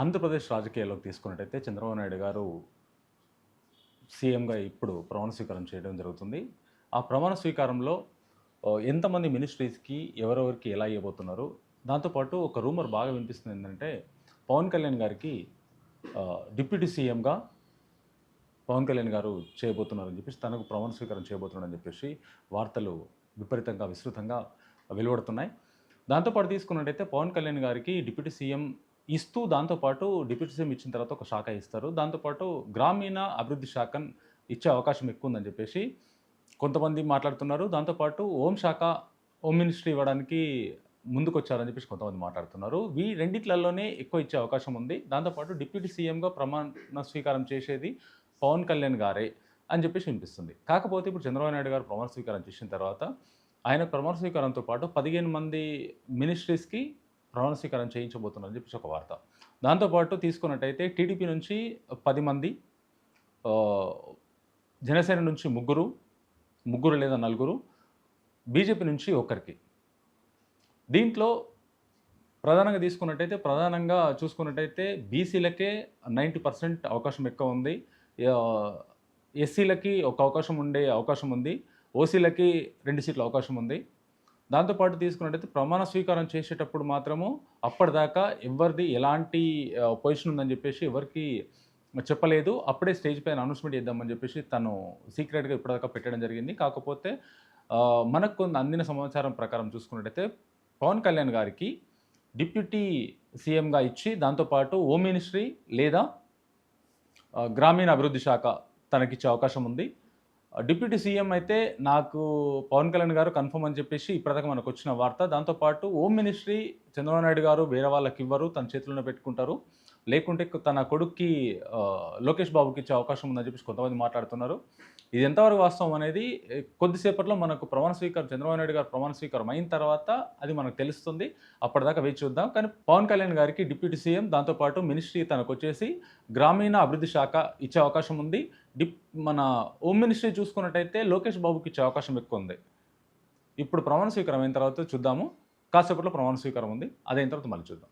ఆంధ్రప్రదేశ్ రాజకీయాల్లోకి తీసుకున్నట్టయితే చంద్రబాబు నాయుడు గారు సీఎంగా ఇప్పుడు ప్రమాణ స్వీకారం చేయడం జరుగుతుంది. ఆ ప్రమాణ స్వీకారంలో ఎంతమంది మినిస్ట్రీస్కి ఎవరెవరికి ఎలా ఇవ్వబోతున్నారు? దాంతోపాటు ఒక రూమర్ బాగా వినిపిస్తుంది ఏంటంటే పవన్ కళ్యాణ్ గారికి డిప్యూటీ సీఎంగా పవన్ కళ్యాణ్ గారు చేయబోతున్నారని చెప్పేసి తనకు ప్రమాణ స్వీకారం చేయబోతున్నాడని చెప్పేసి వార్తలు విపరీతంగా విస్తృతంగా వెలువడుతున్నాయి. దాంతోపాటు తీసుకున్నట్టయితే పవన్ కళ్యాణ్ గారికి డిప్యూటీ సీఎం ఇస్తూ దాంతోపాటు డిప్యూటీ సీఎం ఇచ్చిన తర్వాత ఒక శాఖ ఇస్తారు. దాంతోపాటు గ్రామీణ అభివృద్ధి శాఖను ఇచ్చే అవకాశం ఎక్కువ ఉందని చెప్పేసి కొంతమంది మాట్లాడుతున్నారు. దాంతోపాటు హోం శాఖ హోమ్ మినిస్ట్రీ ఇవ్వడానికి ముందుకొచ్చారని చెప్పేసి కొంతమంది మాట్లాడుతున్నారు. వీ రెండిట్లలోనే ఎక్కువ ఇచ్చే అవకాశం ఉంది. దాంతోపాటు డిప్యూటీ సీఎంగా ప్రమాణ స్వీకారం చేసేది పవన్ కళ్యాణ్ గారే అని చెప్పేసి వినిపిస్తుంది. కాకపోతే ఇప్పుడు చంద్రబాబు నాయుడు గారు ప్రమాణ స్వీకారం చేసిన తర్వాత ఆయన ప్రమాణ స్వీకారంతో పాటు పదిహేను మంది మినిస్ట్రీస్కి ప్రమాణ స్వీకారం చేయించబోతున్నారని చెప్పేసి ఒక వార్త. దాంతోపాటు తీసుకున్నట్టయితే టీడీపీ నుంచి పది మంది జనసేన నుంచి ముగ్గురు ముగ్గురు లేదా నలుగురు బీజేపీ నుంచి ఒకరికి దీంట్లో ప్రధానంగా తీసుకున్నట్టయితే ప్రధానంగా చూసుకున్నట్టయితే బీసీలకే నైంటీ పర్సెంట్ అవకాశం ఎక్కువ ఉంది. ఎస్సీలకి ఒక అవకాశం ఉండే అవకాశం ఉంది. ఓసీలకి రెండు సీట్ల అవకాశం ఉంది. దాంతోపాటు తీసుకున్నట్టయితే ప్రమాణ స్వీకారం చేసేటప్పుడు మాత్రము అప్పటిదాకా ఎవరిది ఎలాంటి పొజిషన్ ఉందని చెప్పేసి ఎవరికి చెప్పలేదు. అప్పుడే స్టేజ్ పైన అనౌన్స్మెంట్ చేద్దామని చెప్పేసి తను సీక్రెట్గా ఇప్పటిదాకా పెట్టడం జరిగింది. కాకపోతే మనకు కొన్ని అందిన సమాచారం ప్రకారం చూసుకున్నట్టయితే పవన్ కళ్యాణ్ గారికి డిప్యూటీ సీఎంగా ఇచ్చి దాంతోపాటు హోమ్ మినిస్ట్రీ లేదా గ్రామీణ అభివృద్ధి శాఖ తనకిచ్చే అవకాశం ఉంది. డిప్యూటీ సీఎం అయితే నాకు పవన్ కళ్యాణ్ గారు కన్ఫర్మ్ అని చెప్పేసి ఇప్పటిదాకా మనకు వచ్చిన వార్త. దాంతోపాటు హోమ్ మినిస్ట్రీ చంద్రబాబు నాయుడు గారు వేరే వాళ్ళకి ఇవ్వరు తన చేతిలోనే పెట్టుకుంటారు. లేకుంటే తన కొడుక్కి లోకేష్ బాబుకి ఇచ్చే అవకాశం ఉందని చెప్పేసి కొంతమంది మాట్లాడుతున్నారు. ఇది ఎంతవరకు వాస్తవం అనేది కొద్దిసేపట్లో మనకు ప్రమాణ స్వీకారం చంద్రబాబు నాయుడు గారు ప్రమాణ స్వీకారం అయిన తర్వాత అది మనకు తెలుస్తుంది. అప్పటిదాకా వేచి చూద్దాం. కానీ పవన్ కళ్యాణ్ గారికి డిప్యూటీ సీఎం దాంతోపాటు మినిస్ట్రీ తనకు వచ్చేసి గ్రామీణ అభివృద్ధి శాఖ ఇచ్చే అవకాశం ఉంది. డిప్ మన హోమ్ మినిస్ట్రీ చూసుకున్నట్టయితే లోకేష్ బాబుకి ఇచ్చే అవకాశం ఎక్కువ ఉంది ఇప్పుడు ప్రమాణ స్వీకారం అయిన తర్వాత చూద్దాము. కాసేపట్లో ప్రమాణ స్వీకారం ఉంది. అదైన తర్వాత మళ్ళీ చూద్దాం.